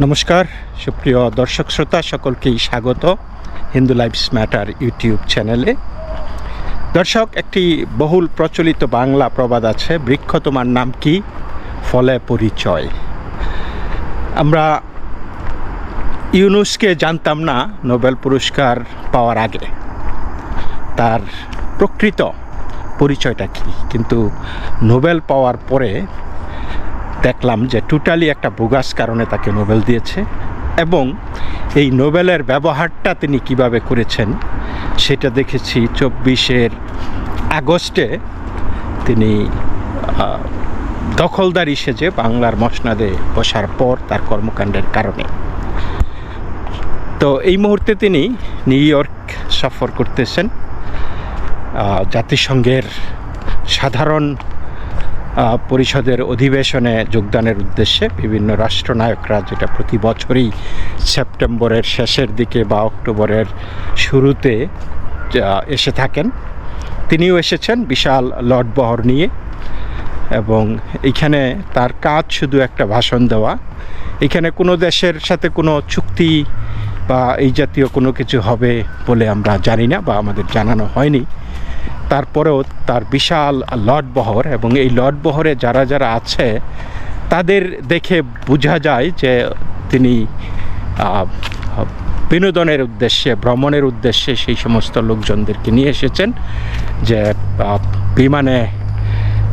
নমস্কার, সুপ্রিয় দর্শক শ্রোতা, সকলকেই স্বাগত হিন্দু লাইফস ম্যাটার ইউটিউব চ্যানেলে। দর্শক, একটি বহুল প্রচলিত বাংলা প্রবাদ আছে বৃক্ষ তোমার নাম কি? ফলে পরিচয়। আমরা ইউনুসকে জানতাম না, নোবেল পুরস্কার পাওয়ার আগে। তার প্রকৃত পরিচয়টা কি? কিন্তু নোবেল পাওয়ার পরে দেখলাম যে টোটালি একটা বোগাস কারণে তাকে নোবেল দিয়েছে এবং এই নোবেলের ব্যবহারটা তিনি কীভাবে করেছেন সেটা দেখেছি চব্বিশের আগস্টে তিনি দখলদারি সেজে বাংলার মসনাদে বসার পর তার কর্মকাণ্ডের কারণে। তো এই মুহূর্তে তিনি নিউ ইয়র্ক সফর করতেছেন জাতিসংঘের সাধারণ পরিষদের অধিবেশনে যোগদানের উদ্দেশ্যে বিভিন্ন রাষ্ট্রনায়করা যেটা প্রতি বছরই সেপ্টেম্বরের শেষের দিকে বা অক্টোবরের শুরুতে এসে থাকেন। তিনিও এসেছেন বিশাল লটবহর নিয়ে এবং এইখানে তার কাজ শুধু একটা ভাষণ দেওয়া। এখানে কোনো দেশের সাথে কোনো চুক্তি বা এই জাতীয় কোনো কিছু হবে বলে আমরা জানি না বা আমাদের জানানো হয়নি। তারপরেও তার বিশাল লটবহর এবং এই লটবহরে যারা যারা আছে, তাদের দেখে বোঝা যায় যে তিনি বিনোদনের উদ্দেশ্যে, ভ্রমণের উদ্দেশ্যে সেই সমস্ত লোকজনদেরকে নিয়ে এসেছেন যে বিমানে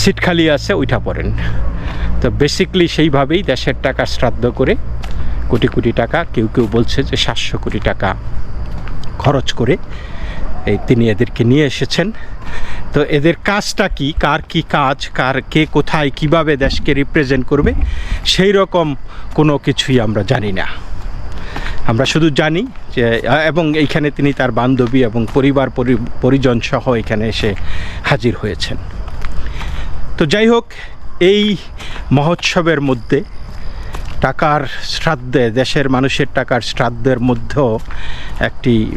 সিট খালি আছে, ওইটা পড়েন তো বেসিকলি সেইভাবেই দেশের টাকা শ্রাদ্ধ করে কোটি কোটি টাকা, কেউ কেউ বলছে যে সাতশো কোটি টাকা খরচ করে এই তিনি এদেরকে নিয়ে এসেছেন। তো এদের কাজটা কি? কার কি কাজ? কার কে কোথায় কীভাবে দেশকে রিপ্রেজেন্ট করবে? সেই রকম কোনো কিছুই আমরা জানি না। আমরা শুধু জানি যে, এবং এইখানে তিনি তার বান্ধবী এবং পরিবার পরি- পরিজন সহ এখানে এসে হাজির হয়েছেন। তো যাই হোক, এই মহোৎসবের মধ্যে টাকার শ্রাদ্ধে, দেশের মানুষের টাকার শ্রাদ্ধের মধ্যেও একটি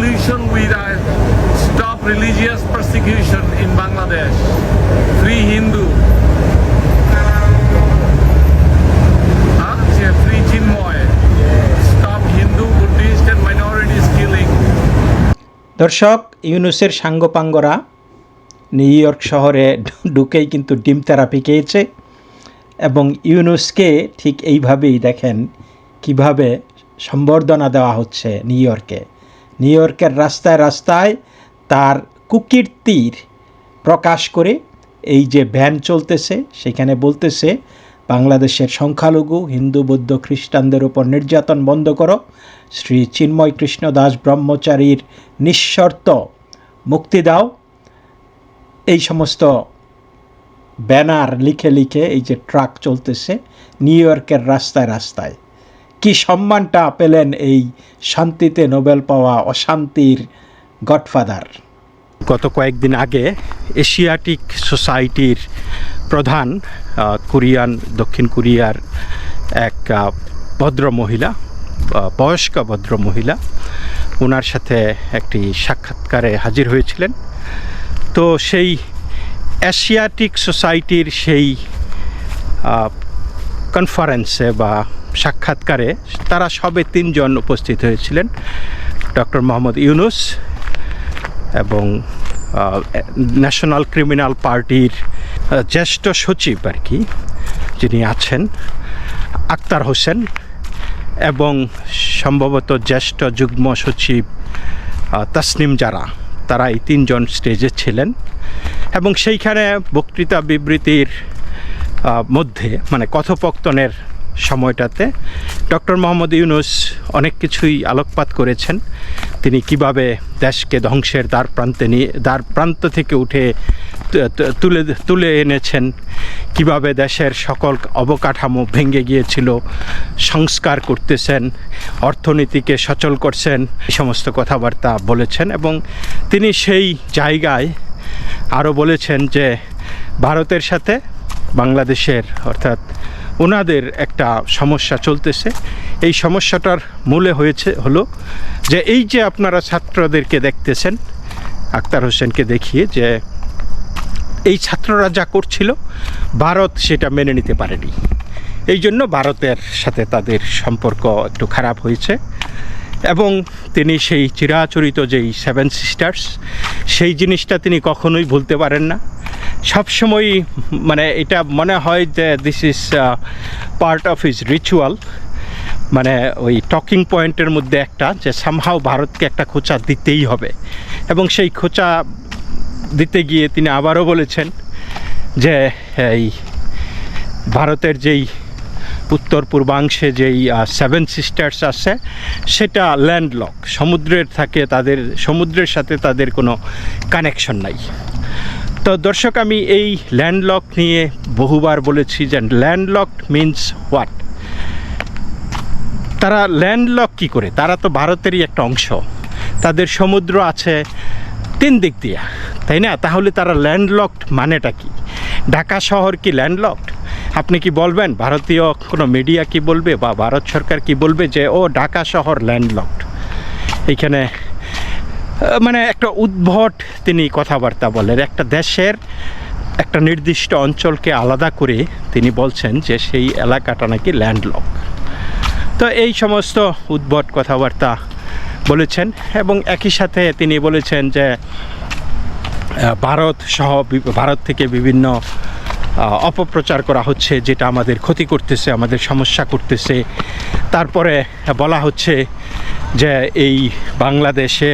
solution with a stop religious persecution in Bangladesh. Free Hindu. দর্শক, ইউনুসের সাঙ্গপাঙ্গরা নিউ ইয়র্ক শহরে ঢুকেই কিন্তু ডিম থেরাপি খেয়েছে এবং ইউনুসকে ঠিক এইভাবেই দেখেন কীভাবে সম্বর্ধনা দেওয়া হচ্ছে নিউ ইয়র্কে নিউ ইয়র্কের রাস্তায় রাস্তায় তার কুকীর্তির প্রকাশ করে এই যে ভ্যান চলতেছে, সেখানে বলতেছে, বাংলাদেশের সংখ্যালঘু, হিন্দু, বৌদ্ধ, খ্রিস্টানদের উপর নির্যাতন বন্ধ করো। শ্রী চিন্ময় কৃষ্ণ দাস ব্রহ্মচারীর নিঃশর্ত মুক্তি দাও। এই সমস্ত ব্যানার লিখে লিখে এই যে ট্রাক চলতেছে, নিউ ইয়র্কের রাস্তায় রাস্তায়। কি সম্মানটা পেলেন এই শান্তিতে নোবেল পাওয়া অশান্তির গডফাদার? গত কয়েকদিন আগে এশিয়াটিক সোসাইটির প্রধান কোরিয়ান, দক্ষিণ কোরিয়ার এক ভদ্র মহিলা বয়স্ক ভদ্র মহিলা ওনার সাথে একটি সাক্ষাৎকারে হাজির হয়েছিলেন। তো সেই এশিয়াটিক সোসাইটির সেই কনফারেন্সে বা সাক্ষাৎকারে তারা সবে তিনজন উপস্থিত হয়েছিলেন, ডক্টর মোহাম্মদ ইউনুস এবং ন্যাশনাল ক্রিমিনাল পার্টির জ্যেষ্ঠ সচিব আর কি, যিনি আছেন, আক্তার হোসেন এবং সম্ভবত জ্যেষ্ঠ যুগ্ম সচিব তাসনিম জারা, তারা এই তিনজন স্টেজে ছিলেন এবং সেইখানে বক্তৃতা বিবৃতির মধ্যে মানে কথোপকথনের সময়টাতে ডক্টর মোহাম্মদ ইউনুস অনেক কিছুই আলোকপাত করেছেন। তিনি কীভাবে দেশকে ধ্বংসের দ্বার প্রান্তে নিয়ে, দ্বার প্রান্ত থেকে উঠে তুলে তুলে এনেছেন, কীভাবে দেশের সকল অবকাঠামো ভেঙে গিয়েছিল, সংস্কার করতেছেন, অর্থনীতিকে সচল করছেন, এই সমস্ত কথাবার্তা বলেছেন এবং তিনি সেই জায়গায় আরও বলেছেন যে ভারতের সাথে বাংলাদেশের অর্থাৎ ওনাদের একটা সমস্যা চলতেছে। এই সমস্যাটার মূলে হয়েছে হলো যে এই যে আপনারা ছাত্রদেরকে দেখতেছেন, আক্তার হোসেনকে দেখিয়ে যে এই ছাত্ররা যা করছিল, ভারত সেটা মেনে নিতে পারেনি। এই জন্য ভারতের সাথে তাদের সম্পর্ক একটু খারাপ হয়েছে এবং তিনি সেই চিরাচরিত যেই সেভেন সিস্টার্স সেই জিনিসটা তিনি কখনোই ভুলতে পারেন না। সবসময় মানে এটা মনে হয় যে this is part of his ritual মানে ওই টকিং পয়েন্টের মধ্যে একটা যে সামহাও ভারতকে একটা খোঁচা দিতেই হবে। এবং সেই খোঁচা দিতে গিয়ে তিনি আবারও বলেছেন যে, এই ভারতের যেই উত্তর পূর্বাংশে যেই সেভেন সিস্টার্স আছে, সেটা ল্যান্ডলক সমুদ্রের থাকে, তাদের, সমুদ্রের সাথে তাদের কোনো কানেকশন নাই। তো দর্শক, আমি এই ল্যান্ডলক নিয়ে বহুবার বলেছি যে ল্যান্ডলক মিন্স হোয়াট তারা ল্যান্ডলক কি করে? তারা তো ভারতেরই একটা অংশ। তাদের সমুদ্র আছে তিন দিক দিয়ে, তাই না? তাহলে তারা ল্যান্ডলকড মানেটা কি? ঢাকা শহর কি ল্যান্ডলকড? আপনি কি বলবেন? ভারতীয় কোনো মিডিয়া কি বলবে বা ভারত সরকার কি বলবে যে, ও, ঢাকা শহর ল্যান্ডলকড এইখানে মানে একটা উদ্ভট তিনি কথাবার্তা বলেন। একটা দেশের একটা নির্দিষ্ট অঞ্চলকে আলাদা করে তিনি বলছেন যে সেই এলাকাটা নাকি ল্যান্ডলক। তো এই সমস্ত উদ্ভট কথাবার্তা বলেছেন এবং একই সাথে তিনি বলেছেন যে ভারত সহ ভারত থেকে বিভিন্ন অপপ্রচার করা হচ্ছে, যেটা আমাদের ক্ষতি করতেছে, আমাদের সমস্যা করতেছে। তারপরে বলা হচ্ছে যে এই বাংলাদেশে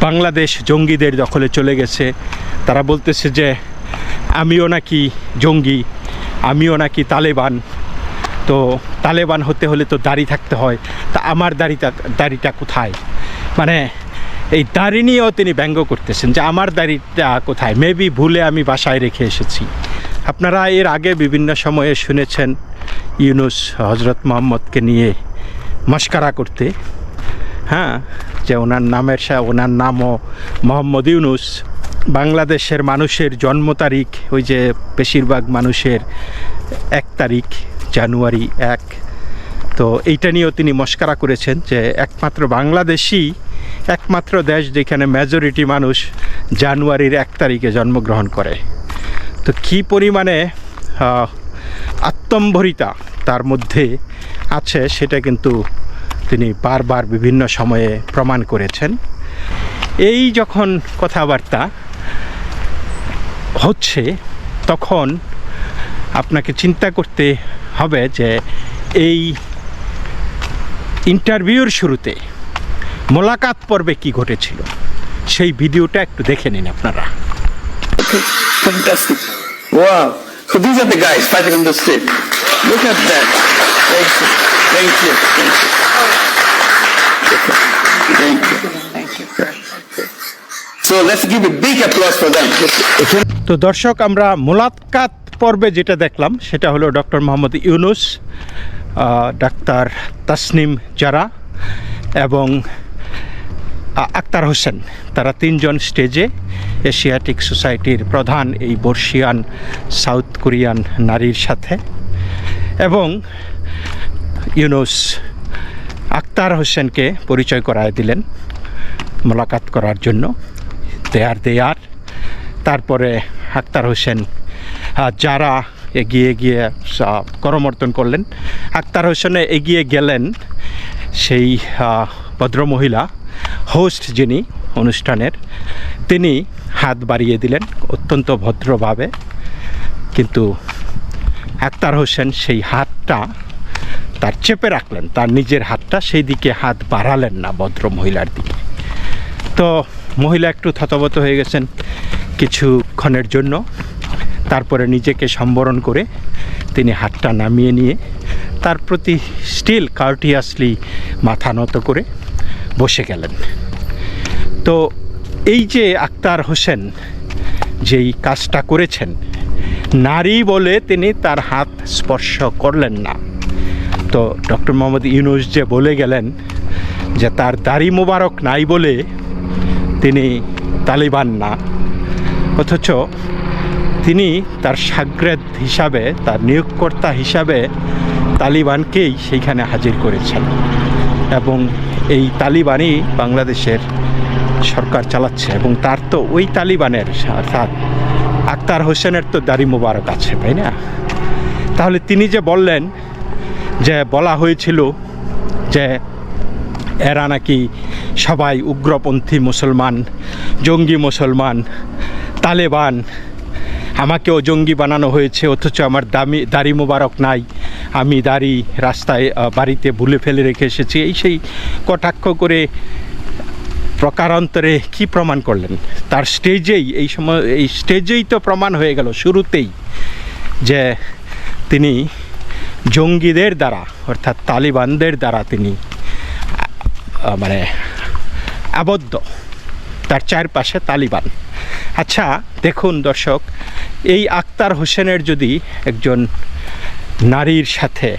বাংলাদেশ জঙ্গিদের দখলে চলে গেছে। তারা বলতেছে যে, আমিও নাকি জঙ্গি, আমিও নাকি তালেবান। তো তালেবান হতে হলে তো দাড়ি থাকতে হয়। তা আমার দাড়িটা দাড়িটা কোথায়? মানে এই দাড়ি নিয়েও তিনি ব্যঙ্গ করতেছেন যে, আমার দাড়িটা কোথায়? মেবি ভুলে আমি বাসায় রেখে এসেছি। আপনারা এর আগে বিভিন্ন সময়ে শুনেছেন ইউনুস হজরত মোহাম্মদকে নিয়ে মস্কারা করতে। হ্যাঁ যে ওনার নামের সা, ওনার নামও মোহাম্মদ ইউনুস। বাংলাদেশের মানুষের জন্ম তারিখ, ওই যে বেশিরভাগ মানুষের এক তারিখ, জানুয়ারি এক। তো এইটা নিয়েও তিনি মস্কারা করেছেন যে একমাত্র বাংলাদেশই একমাত্র দেশ যেখানে মেজরিটি মানুষ জানুয়ারির এক তারিখে জন্মগ্রহণ করে। তো কী পরিমাণে আত্মম্ভরিতা তার মধ্যে আছে সেটা কিন্তু তিনি বারবার বিভিন্ন সময়ে প্রমাণ করেছেন এই যখন কথাবার্তা হচ্ছে, তখন আপনাকে চিন্তা করতে হবে যে এই ইন্টারভিউর শুরুতে মোলাকাত পর্বে কি ঘটেছিল, সেই ভিডিওটা একটু দেখে নিন আপনারা. Wow. So these are the guys fighting on the street. Look at that. Thank you. Thank you. তো দর্শক, আমরা মোলাকাত পর্বে যেটা দেখলাম, সেটা হলো ডক্টর মোহাম্মদ ইউনুস ডাক্তার তাসনিম জারা এবং আক্তার হোসেন তারা তিনজন স্টেজে এশিয়াটিক সোসাইটির প্রধান এই বর্ষিয়ান সাউথ কোরিয়ান নারীর সাথে এবং ইউনুস আক্তার হোসেনকে পরিচয় করায় দিলেন মোলাকাত করার জন্য। দেয়ার দেয়ার তারপরে আক্তার হোসেন যারা এগিয়ে গিয়ে আহ, করমর্দন করলেন আক্তার হোসেনে এগিয়ে গেলেন সেই ভদ্রমহিলা হোস্ট যিনি অনুষ্ঠানের তিনি হাত বাড়িয়ে দিলেন অত্যন্ত ভদ্রভাবে। কিন্তু আক্তার হোসেন সেই হাতটা তার চেপে রাখলেন, তার নিজের হাতটা সেই দিকে হাত বাড়ালেন না ভদ্র মহিলার দিকে। তো মহিলা একটু থতবত হয়ে গেছেন কিছুক্ষণের জন্য। তারপরে নিজেকে সম্বরণ করে তিনি হাতটা নামিয়ে নিয়ে তার প্রতি স্টিল কার্টিয়াসলি মাথা নত করে বসে গেলেন। তো এই যে আক্তার হোসেন যেই কাজটা করেছেন, নারী বলে তিনি তার হাত স্পর্শ করলেন না। তো ডক্টর মোহাম্মদ ইউনুস যে বলে গেলেন যে তার দাড়ি মোবারক নাই বলে তিনি তালিবান না, অথচ তিনি তার সাগ্রেদ হিসাবে, তার নিয়োগকর্তা হিসাবে তালিবানকেই সেইখানে হাজির করেছেন এবং এই তালিবানই বাংলাদেশের সরকার চালাচ্ছে এবং তার তো ওই তালিবানের অর্থাৎ আক্তার হোসেনের তো দাড়ি মোবারক আছে, তাই না? তাহলে তিনি যে বললেন যে বলা হয়েছিল যে এরা নাকি সবাই উগ্রপন্থী মুসলমান, জঙ্গি মুসলমান, তালেবান। আমাকেও জঙ্গি বানানো হয়েছে, অথচ আমার দামি, দাড়ি মোবারক নাই। আমি দাড়ি রাস্তায় বাড়িতে ভুলে ফেলে রেখে এসেছি। এই সেই কটাক্ষ করে প্রকারান্তরে কি প্রমাণ করলেন? তার স্টেজেই, এই সময়, এই স্টেজেই তো প্রমাণ হয়ে গেল, শুরুতেই যে তিনি জঙ্গিদের দ্বারা, অর্থাৎ তালিবানদের দ্বারা তিনি মানে আবদ্ধ। তার চারপাশে তালিবান। আচ্ছা দেখুন দর্শক, এই আক্তার হোসেনের যদি একজন নারীর সাথে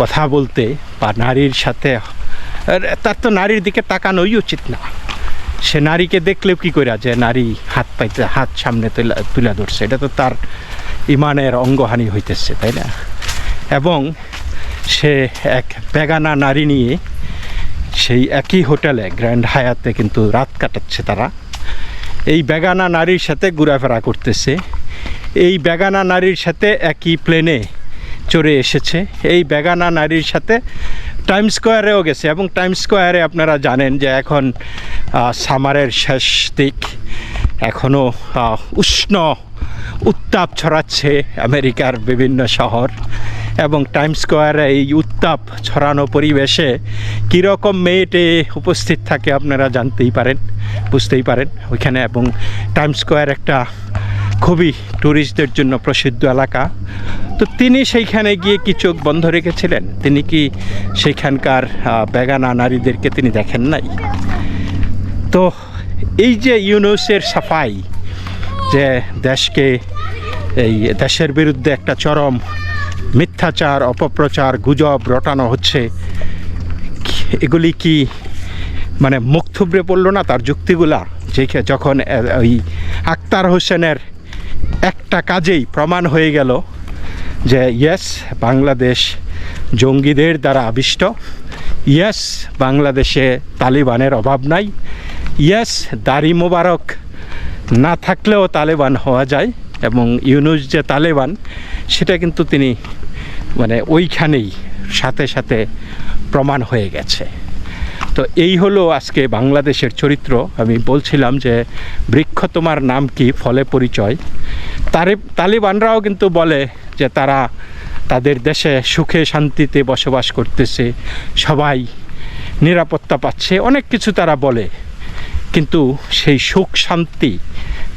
কথা বলতে বা নারীর সাথে তার তো নারীর দিকে তাকানোই উচিত না। সে নারীকে দেখলেও কি করে যে নারী হাত পাইতে, হাত সামনে তুলা, তুলে ধরছে। এটা তো তার ইমানের অঙ্গহানি হইতেছে, তাই না? এবং সে এক বেগানা নারী নিয়ে সেই একই হোটেলে গ্র্যান্ড হায়াতে কিন্তু রাত কাটাচ্ছে তারা। এই বেগানা নারীর সাথে ঘোরাফেরা করতেছে। এই বেগানা নারীর সাথে একই প্লেনে চড়ে এসেছে। এই বেগানা নারীর সাথে টাইম স্কোয়ারেও গেছে এবং টাইম স্কোয়ারে আপনারা জানেন যে এখন সামারের শেষ দিক। এখনও উষ্ণ উত্তাপ ছড়াচ্ছে আমেরিকার বিভিন্ন শহর। এবং টাইম স্কোয়ারে এই উত্তাপ ছড়ানো পরিবেশে কীরকম মেয়েটে উপস্থিত থাকে আপনারা জানতেই পারেন, বুঝতেই পারেন। ওইখানে এবং টাইম স্কোয়ার একটা খুবই ট্যুরিস্টদের জন্য প্রসিদ্ধ এলাকা। তো তিনি সেইখানে গিয়ে কি চোখ বন্ধ রেখেছিলেন? তিনি কি সেইখানকার বেগানা নারীদেরকে তিনি দেখেন নাই? তো এই যে ইউনুসের সাফাই, যে দেশকে, এই দেশের বিরুদ্ধে একটা চরম মিথ্যাচার, অপপ্রচার, গুজব রটানো হচ্ছে। এগুলি কি মানে মুখ থুবড়ে পড়ল না তার যুক্তিগুলা? যে যখন ওই আক্তার হোসেনের একটা কাজেই প্রমাণ হয়ে গেল যে ইয়েস বাংলাদেশ জঙ্গিদের দ্বারা আবিষ্ট। ইয়েস বাংলাদেশে তালিবানের অভাব নাই। ইয়েস দাড়ি মোবারক না থাকলেও তালেবান হওয়া যায় এবং ইউনুস যে তালেবান, সেটা কিন্তু তিনি মানে ওইখানেই সাথে সাথে প্রমাণ হয়ে গেছে। তো এই হলো আজকে বাংলাদেশের চরিত্র। আমি বলছিলাম যে বৃক্ষ তোমার নাম কি, ফলে পরিচয়। তারে, তালিবানরাও কিন্তু বলে যে তারা তাদের দেশে সুখে শান্তিতে বসবাস করতেছে, সবাই নিরাপত্তা পাচ্ছে, অনেক কিছু তারা বলে। কিন্তু সেই সুখ শান্তি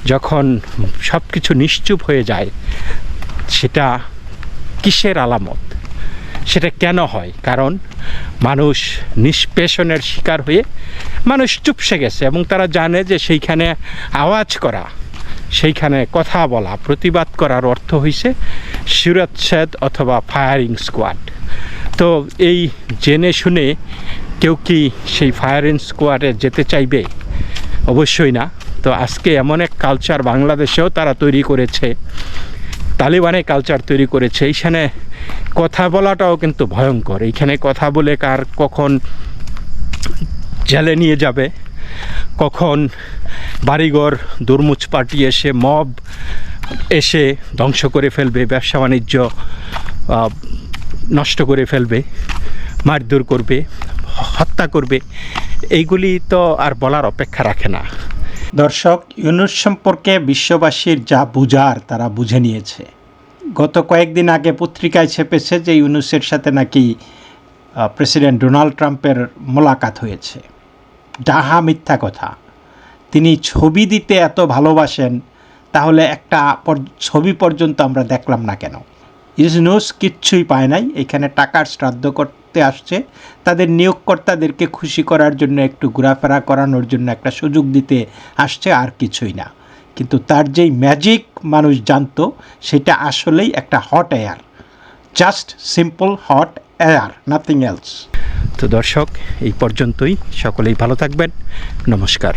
যখন সব কিছু নিশ্চুপ হয়ে যায়, সেটা কিসের আলামত? সেটা কেন হয়? কারণ মানুষ নিষ্পেষণের শিকার হয়ে মানুষ চুপসে গেছে এবং তারা জানে যে সেইখানে আওয়াজ করা, সেইখানে কথা বলা, প্রতিবাদ করার অর্থ হইছে শিরচ্ছেদ অথবা ফায়ারিং স্কোয়াড। তো এই জেনে শুনে কেউ কি সেই ফায়ারিং স্কোয়াডে যেতে চাইবে? অবশ্যই না। তো আজকে এমন এক কালচার বাংলাদেশেও তারা তৈরি করেছে তালিবানে কালচার তৈরি করেছে, এইখানে কথা বলাটাও কিন্তু ভয়ঙ্কর। এইখানে কথা বলে কার কখন জেলে নিয়ে যাবে, কখন বাড়িঘর দুর্মুচ পার্টি এসে মব এসে ধ্বংস করে ফেলবে, ব্যবসা বাণিজ্য নষ্ট করে ফেলবে, মারধর করবে, হত্যা করবে, এইগুলি তো আর বলার অপেক্ষা রাখে না। দর্শক, ইউনুস সম্পর্কে বিশ্ববাসীর যা বুঝার তারা বুঝে নিয়েছে। গত কয়েকদিন আগে পত্রিকায় ছেপেছে যে ইউনুসের সাথে নাকি প্রেসিডেন্ট ডোনাল্ড ট্রাম্পের মোলাকাত হয়েছে। ডাহা মিথ্যা কথা। তিনি ছবি দিতে এত ভালোবাসেন, তাহলে একটা ছবি পর্যন্ত আমরা দেখলাম না কেন? ইউনুস কিচ্ছুই পায় নাই, এখানে টাকার শ্রাদ্ধ করতে আসছে, তাদের নিয়োগকর্তাদেরকে খুশি করার জন্য একটু ঘোরাফেরা করানোর জন্য একটা সুযোগ দিতে আসছে আর কিছুই না। কিন্তু তার যেই ম্যাজিক মানুষ জানতো, সেটা আসলেই একটা hot air just simple hot air nothing else তো দর্শক, এই পর্যন্তই। সকলেই ভালো থাকবেন। নমস্কার।